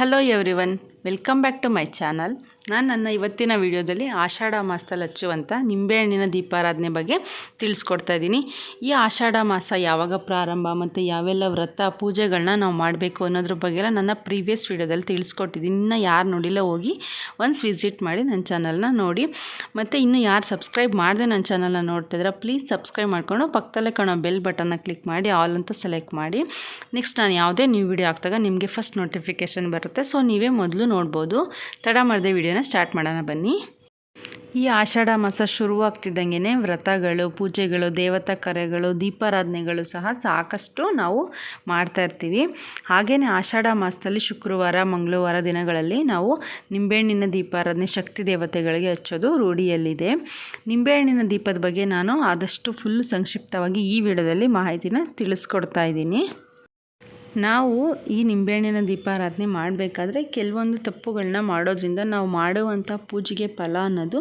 hello everyone. Welcome back to my channel ನಾನು ನನ್ನ ಇವತ್ತಿನ ವಿಡಿಯೋದಲ್ಲಿ ಆಷಾಢ ಮಾಸದಲ್ಲಿ ಹಚ್ಚುವಂಥ ನಿಂಬೆಹಣ್ಣಿನ ದೀಪಾರಾಧನೆ ಬಗ್ಗೆ ತಿಳಿಸ್ಕೊಡ್ತಾ ಇದ್ದೀನಿ ಈ ಆಷಾಢ ಮಾಸ ಯಾವಾಗ ಪ್ರಾರಂಭ ಮತ್ತು ಯಾವೆಲ್ಲ ವ್ರತ ಪೂಜೆಗಳನ್ನ ನಾವು ಮಾಡಬೇಕು ಅನ್ನೋದ್ರ ಬಗ್ಗೆ ಎಲ್ಲ ನನ್ನ ಪ್ರೀವಿಯಸ್ ವಿಡಿಯೋದಲ್ಲಿ ತಿಳಿಸ್ಕೊಟ್ಟಿದ್ದೀನಿ ಇನ್ನು ಯಾರು ನೋಡಿಲ್ಲ ಹೋಗಿ ಒನ್ಸ್ ವಿಸಿಟ್ ಮಾಡಿ ನನ್ನ ಚಾನಲ್ನ ನೋಡಿ. ಮತ್ತು ಇನ್ನು ಯಾರು ಸಬ್ಸ್ಕ್ರೈಬ್ ಮಾಡಿದೆ ನನ್ನ ಚಾನಲ್ನ ನೋಡ್ತಿದ್ರೆ ಪ್ಲೀಸ್ ಸಬ್ಸ್ಕ್ರೈಬ್ ಮಾಡ್ಕೊಂಡು ಪಕ್ಕದಲ್ಲೇ ಕಾಣೋ ಬೆಲ್ ಬಟನ್ನ ಕ್ಲಿಕ್ ಮಾಡಿ ಆಲ್ ಅಂತ ಸೆಲೆಕ್ಟ್ ಮಾಡಿ. ನೆಕ್ಸ್ಟ್ ನಾನು ಯಾವುದೇ ನ್ಯೂ ವಿಡಿಯೋ ಹಾಕಿದಾಗ ನಿಮಗೆ ಫಸ್ಟ್ ನೋಟಿಫಿಕೇಷನ್ ಬರುತ್ತೆ. ಸೊ ನೀವೇ ಮೊದಲು ನೋಡ್ಬೋದು. ತಡ ಮಾಡದೆ ವಿಡಿಯೋನ ಸ್ಟಾರ್ಟ್ ಮಾಡೋಣ ಬನ್ನಿ. ಈ ಆಷಾಢ ಮಾಸ ಶುರುವಾಗ್ತಿದ್ದಂಗೆ ವ್ರತಗಳು, ಪೂಜೆಗಳು, ದೇವತಾ ಕರೆಗಳು ದೀಪಾರಾಧನೆಗಳು ಸಹ ಸಾಕಷ್ಟು ನಾವು ಮಾಡ್ತಾ ಇರ್ತೀವಿ. ಹಾಗೆಯೇ ಆಷಾಢ ಮಾಸದಲ್ಲಿ ಶುಕ್ರವಾರ, ಮಂಗಳವಾರ ದಿನಗಳಲ್ಲಿ ನಾವು ನಿಂಬೆಹಣ್ಣಿನ ದೀಪಾರಾಧನೆ ಶಕ್ತಿ ದೇವತೆಗಳಿಗೆ ಹಚ್ಚೋದು ರೂಢಿಯಲ್ಲಿದೆ. ನಿಂಬೆಹಣ್ಣಿನ ದೀಪದ ಬಗ್ಗೆ ನಾನು ಆದಷ್ಟು ಫುಲ್ ಸಂಕ್ಷಿಪ್ತವಾಗಿ ಈ ವಿಡಿಯೋದಲ್ಲಿ ಮಾಹಿತಿನ ತಿಳಿಸ್ಕೊಡ್ತಾ ಇದ್ದೀನಿ. ನಾವು ಈ ನಿಂಬೆಹಣ್ಣಿನ ದೀಪಾರಾಧನೆ ಮಾಡಬೇಕಾದ್ರೆ ಕೆಲವೊಂದು ತಪ್ಪುಗಳನ್ನ ಮಾಡೋದ್ರಿಂದ ನಾವು ಮಾಡುವಂಥ ಪೂಜೆಗೆ ಫಲ ಅನ್ನೋದು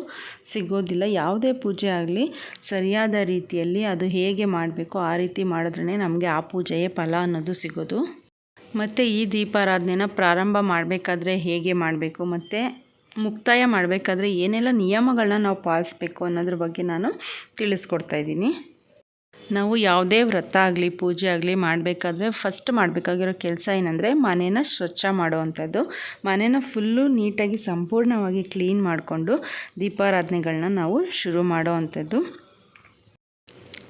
ಸಿಗೋದಿಲ್ಲ. ಯಾವುದೇ ಪೂಜೆ ಆಗಲಿ, ಸರಿಯಾದ ರೀತಿಯಲ್ಲಿ ಅದು ಹೇಗೆ ಮಾಡಬೇಕು, ಆ ರೀತಿ ಮಾಡಿದ್ರೇ ನಮಗೆ ಆ ಪೂಜೆಯೇ ಫಲ ಅನ್ನೋದು ಸಿಗೋದು. ಮತ್ತು ಈ ದೀಪಾರಾಧನೆನ ಪ್ರಾರಂಭ ಮಾಡಬೇಕಾದ್ರೆ ಹೇಗೆ ಮಾಡಬೇಕು, ಮತ್ತು ಮುಕ್ತಾಯ ಮಾಡಬೇಕಾದ್ರೆ ಏನೆಲ್ಲ ನಿಯಮಗಳನ್ನ ನಾವು ಪಾಲಿಸ್ಬೇಕು ಅನ್ನೋದ್ರ ಬಗ್ಗೆ ನಾನು ತಿಳಿಸ್ಕೊಡ್ತಾ ಇದ್ದೀನಿ. ನಾವು ಯಾವುದೇ ವ್ರತ ಆಗಲಿ, ಪೂಜೆ ಆಗಲಿ ಮಾಡಬೇಕಾದ್ರೆ ಫಸ್ಟ್ ಮಾಡಬೇಕಾಗಿರೋ ಕೆಲಸ ಏನಂದರೆ ಮನೇನ ಸ್ವಚ್ಛ ಮಾಡುವಂಥದ್ದು. ಮನೇನ ಫುಲ್ಲು ನೀಟಾಗಿ ಸಂಪೂರ್ಣವಾಗಿ ಕ್ಲೀನ್ ಮಾಡಿಕೊಂಡು ದೀಪಾರಾಧನೆಗಳನ್ನ ನಾವು ಶುರು ಮಾಡುವಂಥದ್ದು.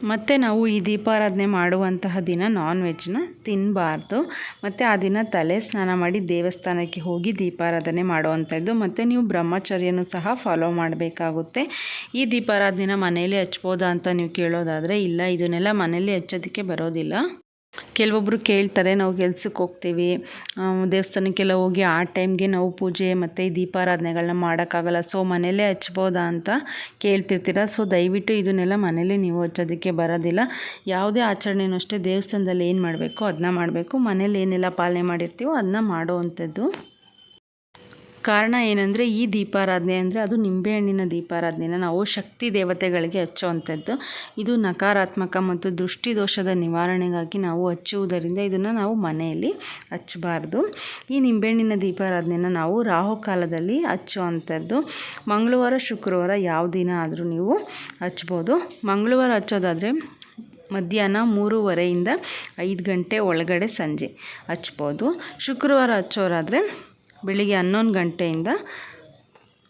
ಮತ್ತು ನಾವು ಈ ದೀಪಾರಾಧನೆ ಮಾಡುವಂತಹ ದಿನ ನಾನ್ ವೆಜ್ನ ತಿನ್ನಬಾರ್ದು ಮತ್ತು ಆ ದಿನ ತಲೆ ಸ್ನಾನ ಮಾಡಿ ದೇವಸ್ಥಾನಕ್ಕೆ ಹೋಗಿ ದೀಪಾರಾಧನೆ ಮಾಡುವಂಥದ್ದು. ಮತ್ತು ನೀವು ಬ್ರಹ್ಮಚರ್ಯನೂ ಸಹ ಫಾಲೋ ಮಾಡಬೇಕಾಗುತ್ತೆ. ಈ ದೀಪಾರಾಧನೆನ ಮನೆಯಲ್ಲೇ ಹಚ್ಬೋದಾ ಅಂತ ನೀವು ಕೇಳೋದಾದರೆ ಇಲ್ಲ. ಇದನ್ನೆಲ್ಲ ಮನೆಯಲ್ಲಿ ಹಚ್ಚೋದಕ್ಕೆ ಬರೋದಿಲ್ಲ. ಕೆಲವೊಬ್ಬರು ಕೇಳ್ತಾರೆ, ನಾವು ಕೆಲ್ಸಕ್ಕೆ ಹೋಗ್ತೀವಿ. ದೇವಸ್ಥಾನಕ್ಕೆಲ್ಲ ಹೋಗಿ ಆ ಟೈಮ್ಗೆ ನಾವು ಪೂಜೆ ಮತ್ತು ದೀಪಾರಾಧನೆಗಳನ್ನ ಮಾಡೋಕ್ಕಾಗಲ್ಲ. ಸೊ, ಮನೆಯಲ್ಲೇ ಹಚ್ಬೋದಾ ಅಂತ ಕೇಳ್ತಿರ್ತೀರ? ಸೊ, ದಯವಿಟ್ಟು ಇದನ್ನೆಲ್ಲ ಮನೇಲಿ ನೀವು ಹಚ್ಚೋದಕ್ಕೆ ಬರೋದಿಲ್ಲ. ಯಾವುದೇ ಆಚರಣೆನೂ ಅಷ್ಟೇ ದೇವಸ್ಥಾನದಲ್ಲಿ ಏನು ಮಾಡಬೇಕು ಅದನ್ನ ಮಾಡಬೇಕು. ಮನೇಲಿ ಏನೆಲ್ಲ ಪಾಲನೆ ಮಾಡಿರ್ತೀವೋ ಅದನ್ನ ಮಾಡುವಂಥದ್ದು ಕಾರಣ ಏನಂದರೆ ಈ ದೀಪಾರಾಧನೆ ಅಂದರೆ ಅದು ನಿಂಬೆಹಣ್ಣಿನ ದೀಪಾರಾಧನೆನ ನಾವು ಶಕ್ತಿ ದೇವತೆಗಳಿಗೆ ಹಚ್ಚುವಂಥದ್ದು. ಇದು ನಕಾರಾತ್ಮಕ ಮತ್ತು ದೃಷ್ಟಿದೋಷದ ನಿವಾರಣೆಗಾಗಿ ನಾವು ಹಚ್ಚುವುದರಿಂದ ಇದನ್ನು ನಾವು ಮನೆಯಲ್ಲಿ ಹಚ್ಚಬಾರ್ದು. ಈ ನಿಂಬೆಹಣ್ಣಿನ ದೀಪಾರಾಧನೆನ ನಾವು ರಾಹುಕಾಲದಲ್ಲಿ ಹಚ್ಚುವಂಥದ್ದು. ಮಂಗಳವಾರ, ಶುಕ್ರವಾರ ಯಾವ ದಿನ ಆದರೂ ನೀವು ಹಚ್ಬೋದು ಮಂಗಳವಾರ ಹಚ್ಚೋದಾದರೆ ಮಧ್ಯಾಹ್ನ ಮೂರುವರೆಯಿಂದ ಐದು ಗಂಟೆ ಒಳಗಡೆ ಸಂಜೆ ಹಚ್ಬೋದು ಶುಕ್ರವಾರ ಹಚ್ಚೋರಾದರೆ ಬೆಳಿಗ್ಗೆ ಹನ್ನೊಂದು ಗಂಟೆಯಿಂದ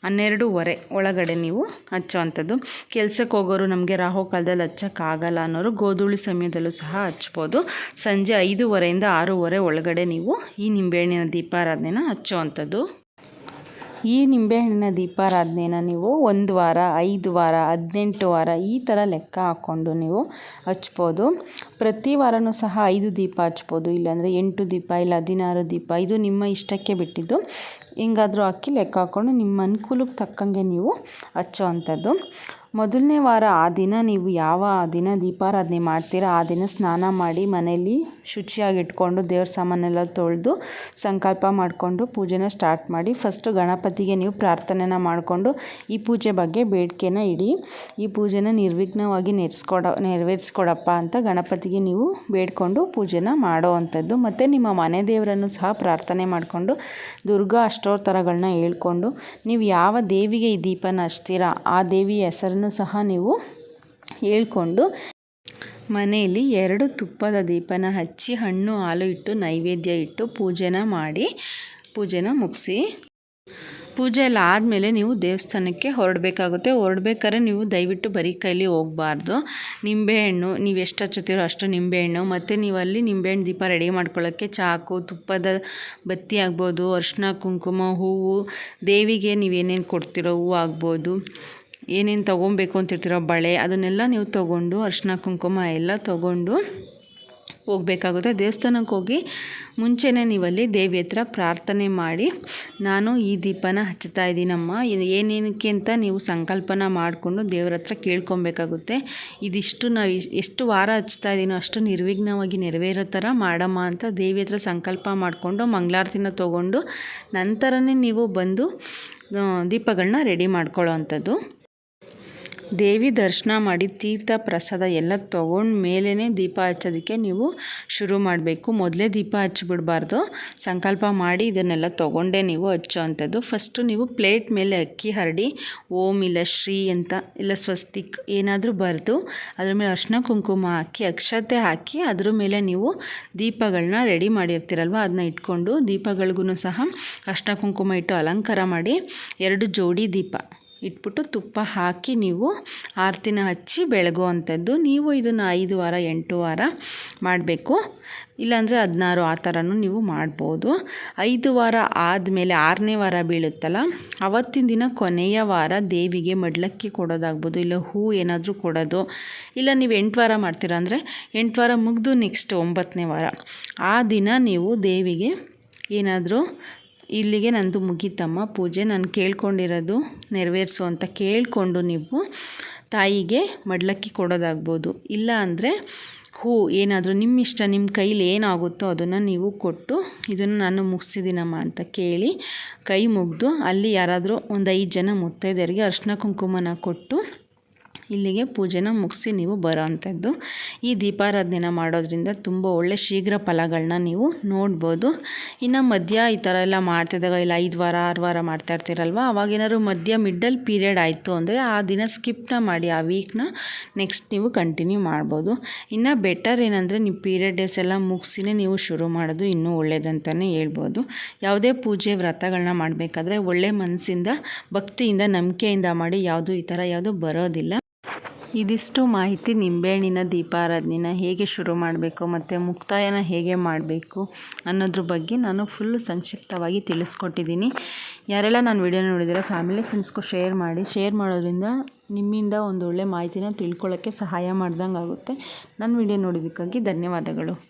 ಹನ್ನೆರಡೂವರೆ ಒಳಗಡೆ ನೀವು ಹಚ್ಚುವಂಥದ್ದು. ಕೆಲ್ಸಕ್ಕೆ ಹೋಗೋರು ನಮಗೆ ರಾಹು ಕಾಲದಲ್ಲಿ ಹಚ್ಚೋಕ್ಕಾಗಲ್ಲ ಅನ್ನೋರು ಗೋಧೂಳಿ ಸಮಯದಲ್ಲೂ ಸಹ ಹಚ್ಬೋದು. ಸಂಜೆ ಐದೂವರೆಯಿಂದ ಆರೂವರೆ ಒಳಗಡೆ ನೀವು ಈ ನಿಂಬೆಹಣ್ಣಿನ ದೀಪಾರಾಧನೆನ ಹಚ್ಚುವಂಥದ್ದು. ಈ ನಿಂಬೆಹಣ್ಣಿನ ದೀಪಾರಾಧನೆನ ನೀವು ಒಂದು ವಾರ, ಐದು ವಾರ, ಹದಿನೆಂಟು ವಾರ ಈ ಥರ ಲೆಕ್ಕ ಹಾಕ್ಕೊಂಡು ನೀವು ಹಚ್ಬೋದು. ಪ್ರತಿ ವಾರವೂ ಸಹ ಐದು ದೀಪ ಹಚ್ಬೋದು, ಇಲ್ಲಾಂದರೆ ಎಂಟು ದೀಪ, ಇಲ್ಲ ಹದಿನಾರು ದೀಪ, ಇದು ನಿಮ್ಮ ಇಷ್ಟಕ್ಕೆ ಬಿಟ್ಟಿದ್ದು. ಹೆಂಗಾದರೂ ಹಾಕಿ ಲೆಕ್ಕ ಹಾಕ್ಕೊಂಡು ನಿಮ್ಮ ಅನುಕೂಲಕ್ಕೆ ತಕ್ಕಂಗೆ ನೀವು ಹಚ್ಚೋ ಅಂಥದ್ದು ಮೊದಲನೇ ವಾರ ಆ ದಿನ ನೀವು ಯಾವ ದಿನ ದೀಪಾರಾಧನೆ ಮಾಡ್ತೀರ, ಆ ದಿನ ಸ್ನಾನ ಮಾಡಿ ಮನೆಯಲ್ಲಿ ಶುಚಿಯಾಗಿ ಇಟ್ಕೊಂಡು ದೇವ್ರ ಸಾಮಾನೆಲ್ಲ ತೊಳೆದು ಸಂಕಲ್ಪ ಮಾಡಿಕೊಂಡು ಪೂಜೆನ ಸ್ಟಾರ್ಟ್ ಮಾಡಿ. ಫಸ್ಟು ಗಣಪತಿಗೆ ನೀವು ಪ್ರಾರ್ಥನೆನ ಮಾಡಿಕೊಂಡು ಈ ಪೂಜೆ ಬಗ್ಗೆ ಬೇಡಿಕೆನ ಇಡಿ. ಈ ಪೂಜೆನ ನಿರ್ವಿಘ್ನವಾಗಿ ನೆರೆಸ್ಕೊಡ, ನೆರವೇರಿಸ್ಕೊಡಪ್ಪ ಅಂತ ಗಣಪತಿಗೆ ನೀವು ಬೇಡಿಕೊಂಡು ಪೂಜೆನ ಮಾಡೋ ಅಂಥದ್ದು. ಮತ್ತು ನಿಮ್ಮ ಮನೆ ದೇವರನ್ನು ಸಹ ಪ್ರಾರ್ಥನೆ ಮಾಡಿಕೊಂಡು ದುರ್ಗಾ ಅಷ್ಟೋತ್ತರಗಳನ್ನ ಹೇಳ್ಕೊಂಡು ನೀವು ಯಾವ ದೇವಿಗೆ ಈ ದೀಪನ ಹಚ್ತೀರಾ, ಆ ದೇವಿಯ ಹೆಸರನ್ನು ಸಹ ನೀವು ಹೇಳ್ಕೊಂಡು ಮನೆಯಲ್ಲಿ ಎರಡು ತುಪ್ಪದ ದೀಪನ ಹಚ್ಚಿ ಹಣ್ಣು ಹಾಲು ಇಟ್ಟು ನೈವೇದ್ಯ ಇಟ್ಟು ಪೂಜೆನ ಮಾಡಿ, ಪೂಜೆನ ಮುಗಿಸಿ. ಪೂಜೆ ಎಲ್ಲ ಆದಮೇಲೆ ನೀವು ದೇವಸ್ಥಾನಕ್ಕೆ ಹೊರಡಬೇಕಾಗುತ್ತೆ. ಹೊರಡ್ಬೇಕಾದ್ರೆ ನೀವು ದಯವಿಟ್ಟು ಬರೀ ಕೈಲಿ ಹೋಗಬಾರ್ದು. ನಿಂಬೆಹಣ್ಣು, ನೀವು ಎಷ್ಟು ಹಚ್ಚುತ್ತೀರೋ ಅಷ್ಟು ನಿಂಬೆಹಣ್ಣು. ಮತ್ತು ನೀವು ಅಲ್ಲಿ ನಿಂಬೆಹಣ್ಣು ದೀಪ ರೆಡಿ ಮಾಡ್ಕೊಳ್ಳೋಕ್ಕೆ ಚಾಕು, ತುಪ್ಪದ ಬತ್ತಿ ಆಗ್ಬೋದು, ಅರ್ಶಿನ, ಕುಂಕುಮ, ಹೂವು, ದೇವಿಗೆ ನೀವೇನೇನು ಕೊಡ್ತೀರೋ ಹೂವು ಆಗ್ಬೋದು. ಏನೇನು ತೊಗೊಬೇಕು ಅಂತಿರ್ತೀರೋ ಬಳೆ, ಅದನ್ನೆಲ್ಲ ನೀವು ತೊಗೊಂಡು, ಅರ್ಶಿನ, ಕುಂಕುಮ ಎಲ್ಲ ತೊಗೊಂಡು ಹೋಗಬೇಕಾಗುತ್ತೆ. ದೇವಸ್ಥಾನಕ್ಕೆ ಹೋಗಿ ಮುಂಚೆನೇ ನೀವಲ್ಲಿ ದೇವಿ ಹತ್ರ ಪ್ರಾರ್ಥನೆ ಮಾಡಿ, ನಾನು ಈ ದೀಪನ ಹಚ್ತಾ ಇದ್ದೀನಮ್ಮ ಇದು ಏನೇನಕ್ಕೆ ಅಂತ ನೀವು ಸಂಕಲ್ಪನ ಮಾಡಿಕೊಂಡು ದೇವ್ರ ಹತ್ರ ಕೇಳ್ಕೊಬೇಕಾಗುತ್ತೆ. ಇದಿಷ್ಟು ನಾವು ಎಷ್ಟು ವಾರ ಹಚ್ತಾ ಇದ್ದೀನೋ ಅಷ್ಟು ನಿರ್ವಿಘ್ನವಾಗಿ ನೆರವೇರೋ ಥರ ಮಾಡಮ್ಮ ಅಂತ ದೇವಿ ಹತ್ರ ಸಂಕಲ್ಪ ಮಾಡಿಕೊಂಡು ಮಂಗಳಾರತಿನ ತೊಗೊಂಡು ನಂತರನೇ ನೀವು ಬಂದು ದೀಪಗಳನ್ನ ರೆಡಿ ಮಾಡ್ಕೊಳ್ಳೋ ಅಂಥದ್ದು. ದೇವಿ ದರ್ಶನ ಮಾಡಿ ತೀರ್ಥ ಪ್ರಸಾದ ಎಲ್ಲ ತೊಗೊಂಡ ಮೇಲೇ ದೀಪ ಹಚ್ಚೋದಕ್ಕೆ ನೀವು ಶುರು ಮಾಡಬೇಕು. ಮೊದಲೇ ದೀಪ ಹಚ್ಚಿಬಿಡಬಾರ್ದು. ಸಂಕಲ್ಪ ಮಾಡಿ ಇದನ್ನೆಲ್ಲ ತೊಗೊಂಡೇ ನೀವು ಹಚ್ಚೋ ಅಂಥದ್ದು ಫಸ್ಟು ನೀವು ಪ್ಲೇಟ್ ಮೇಲೆ ಅಕ್ಕಿ ಹರಡಿ, ಓಂ ಇಲ್ಲ ಶ್ರೀ ಅಂತ ಇಲ್ಲ ಸ್ವಸ್ತಿಕ್ ಏನಾದರೂ ಬರೆದು ಅದ್ರ ಮೇಲೆ ಅರ್ಶಿನ ಕುಂಕುಮ ಹಾಕಿ, ಅಕ್ಷತೆ ಹಾಕಿ ಅದ್ರ ಮೇಲೆ ನೀವು ದೀಪಗಳನ್ನ ರೆಡಿ ಮಾಡಿರ್ತೀರಲ್ವ ಅದನ್ನ ಇಟ್ಕೊಂಡು ದೀಪಗಳಿಗೂ ಸಹ ಅರ್ಶಿನ ಕುಂಕುಮ ಇಟ್ಟು ಅಲಂಕಾರ ಮಾಡಿ ಎರಡು ಜೋಡಿ ದೀಪ. ಇಟ್ಬಿಟ್ಟು ತುಪ್ಪ ಹಾಕಿ ನೀವು ಆರತಿನ ಹಚ್ಚಿ ಬೆಳಗುವಂಥದ್ದು. ನೀವು ಇದನ್ನು ಐದು ವಾರ, ಎಂಟು ವಾರ ಮಾಡಬೇಕು. ಇಲ್ಲಾಂದರೆ ಹದಿನಾರು ಆ ಥರನೂ ನೀವು ಮಾಡ್ಬೋದು. ಐದು ವಾರ ಆದಮೇಲೆ ಆರನೇ ವಾರ ಬೀಳುತ್ತಲ್ಲ, ಅವತ್ತಿನ ದಿನ ಕೊನೆಯ ವಾರ ದೇವಿಗೆ ಮಡ್ಲಕ್ಕಿ ಕೊಡೋದಾಗ್ಬೋದು, ಇಲ್ಲ ಹೂ ಏನಾದರೂ ಕೊಡೋದು, ಇಲ್ಲ ನೀವು ಎಂಟು ವಾರ ಮಾಡ್ತೀರ ಅಂದರೆ ಎಂಟು ವಾರ ಮುಗಿದು ನೆಕ್ಸ್ಟ್ ಒಂಬತ್ತನೇ ವಾರ. ಆ ದಿನ ನೀವು ದೇವಿಗೆ ಏನಾದರೂ ಇಲ್ಲಿಗೆ ನಂದು ಮುಗೀತಮ್ಮ. ಪೂಜೆ ನಾನು ಕೇಳ್ಕೊಂಡಿರೋದು ನೆರವೇರಿಸು ಅಂತ ಕೇಳಿಕೊಂಡು ನೀವು ತಾಯಿಗೆ ಮಡ್ಲಕ್ಕಿ ಕೊಡೋದಾಗ್ಬೋದು. ಇಲ್ಲ ಅಂದರೆ ಹೂ, ಏನಾದರೂ ನಿಮ್ಮ ಇಷ್ಟ, ನಿಮ್ಮ ಕೈಲಿ ಏನಾಗುತ್ತೋ ಅದನ್ನು ನೀವು ಕೊಟ್ಟು ಇದನ್ನು ನಾನು ಮುಗಿಸಿದ್ದೀನಮ್ಮ ಅಂತ ಕೇಳಿ ಕೈ ಮುಗಿದು ಅಲ್ಲಿ ಯಾರಾದರೂ ಒಂದು ಐದು ಜನ ಮುತ್ತೈದೆಯರಿಗೆ ಅರ್ಶಿನ ಕುಂಕುಮನ ಕೊಟ್ಟು ಇಲ್ಲಿಗೆ ಪೂಜೆನ ಮುಗಿಸಿ ನೀವು ಬರೋ ಅಂಥದ್ದು ಈ ದೀಪಾರಾಧನೆನ ಮಾಡೋದ್ರಿಂದ ತುಂಬ ಒಳ್ಳೆ ಶೀಘ್ರ ಫಲಗಳನ್ನ ನೀವು ನೋಡ್ಬೋದು. ಇನ್ನು ಮಧ್ಯ ಈ ಥರ ಎಲ್ಲ ಮಾಡ್ತಿದ್ದಾಗ ಇಲ್ಲ ಐದು ವಾರ, ಆರು ವಾರ ಮಾಡ್ತಾ ಇರ್ತೀರಲ್ವ? ಅವಾಗೇನಾದ್ರು ಮಧ್ಯ ಮಿಡ್ಡಲ್ ಪೀರಿಯಡ್ ಆಯಿತು ಅಂದರೆ ಆ ದಿನ ಸ್ಕಿಪ್ನ ಮಾಡಿ, ಆ ವೀಕ್ನ ನೆಕ್ಸ್ಟ್ ನೀವು ಕಂಟಿನ್ಯೂ ಮಾಡ್ಬೋದು. ಇನ್ನು ಬೆಟರ್ ಏನಂದರೆ ನೀವು ಪೀರಿಯಡ್ ಡೇಸ್ ಎಲ್ಲ ಮುಗಿಸಿನೇ ನೀವು ಶುರು ಮಾಡೋದು ಇನ್ನೂ ಒಳ್ಳೇದಂತಲೇ ಹೇಳ್ಬೋದು. ಯಾವುದೇ ಪೂಜೆ ವ್ರತಗಳನ್ನ ಮಾಡಬೇಕಾದ್ರೆ ಒಳ್ಳೆ ಮನಸ್ಸಿಂದ, ಭಕ್ತಿಯಿಂದ, ನಂಬಿಕೆಯಿಂದ ಮಾಡಿ ಯಾವುದು ಈ ಥರ ಯಾವುದು ಬರೋದಿಲ್ಲ. ಇದಿಷ್ಟು ಮಾಹಿತಿ ನಿಂಬೆಹಣ್ಣಿನ ದೀಪಾರಾಧನೆನ ಹೇಗೆ ಶುರು ಮಾಡಬೇಕು ಮತ್ತು ಮುಕ್ತಾಯನ ಹೇಗೆ ಮಾಡಬೇಕು ಅನ್ನೋದ್ರ ಬಗ್ಗೆ ನಾನು ಫುಲ್ಲು ಸಂಕ್ಷಿಪ್ತವಾಗಿ ತಿಳಿಸ್ಕೊಟ್ಟಿದ್ದೀನಿ. ಯಾರೆಲ್ಲ ನಾನು ವಿಡಿಯೋ ನೋಡಿದರೆ ಫ್ಯಾಮಿಲಿ ಫ್ರೆಂಡ್ಸ್ಗೂ ಶೇರ್ ಮಾಡಿ ಶೇರ್ ಮಾಡೋದ್ರಿಂದ ನಿಮ್ಮಿಂದ ಒಂದು ಒಳ್ಳೆ ಮಾಹಿತಿನ ತಿಳ್ಕೊಳ್ಳೋಕ್ಕೆ ಸಹಾಯ ಮಾಡ್ದಂಗೆ ಆಗುತ್ತೆ ನನ್ನ ವಿಡಿಯೋ ನೋಡಿದ್ದಕ್ಕಾಗಿ ಧನ್ಯವಾದಗಳು.